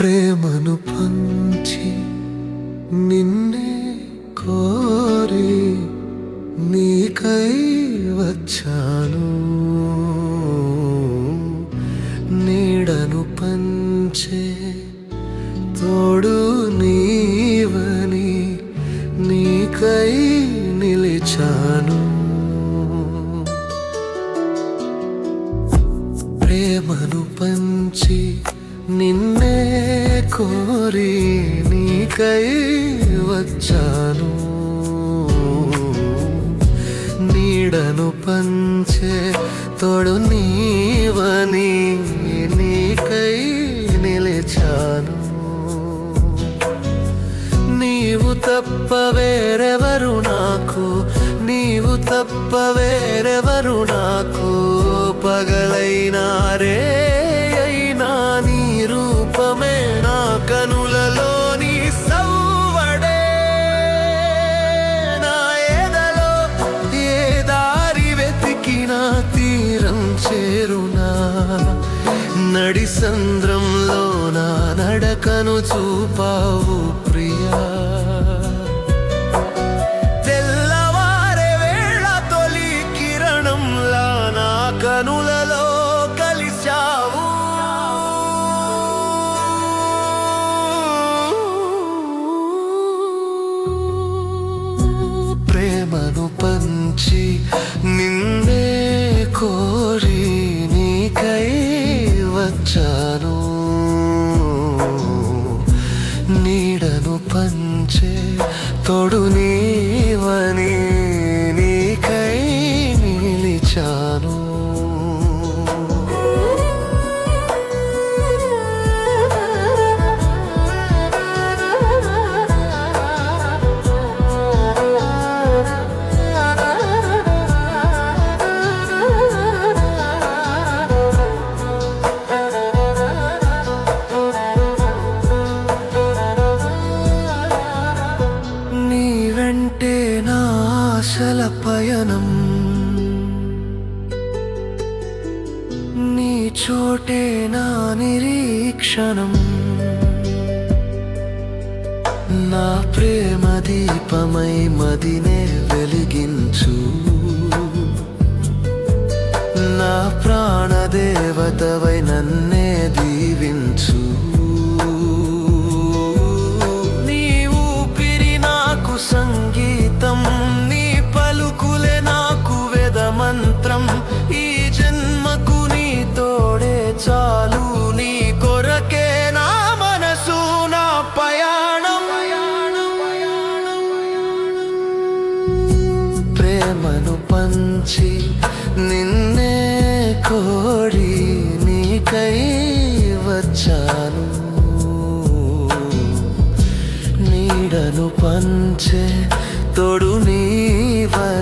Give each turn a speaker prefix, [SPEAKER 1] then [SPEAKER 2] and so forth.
[SPEAKER 1] ప్రేమను పంచి నిన్నే కోరి నీకై వచ్చాను. నీడను పంచే తోడు నీవని నీకై నిలిచాను. ప్రేమను పంచి నిన్నే కోరి నీకై వచ్చాను. నీడను పంచే తోడు నీవని నీకై నిలిచాను. నీవు తప్ప వేరెవరు నాకు నీవు తప్ప వేరెవరు నాకు పగలైనారే చేరునా? నడి సంద్రంలో నా నడకను చూపావు ప్రియా. తెల్లవారే వేళ తొలి కిరణంలా నా కనులలో వచ్చాను నీడను పంచే తొడు నీ వెంటే నా ఆశల పయనం. నీ చోటే నా నిరీక్షణం. నా ప్రేమ దీపమై మదినే వెలిగించు. నా ప్రాణదేవతవై నన్నే మాత్రం ఈ జన్మకు నీ తోడే చాలు. నీ కొరకే నా మనసు నా పయాణం ప్రేమను పంచి నిన్నే కోరి నీకై వచ్చాను. నీడను పంచే తోడు నీవని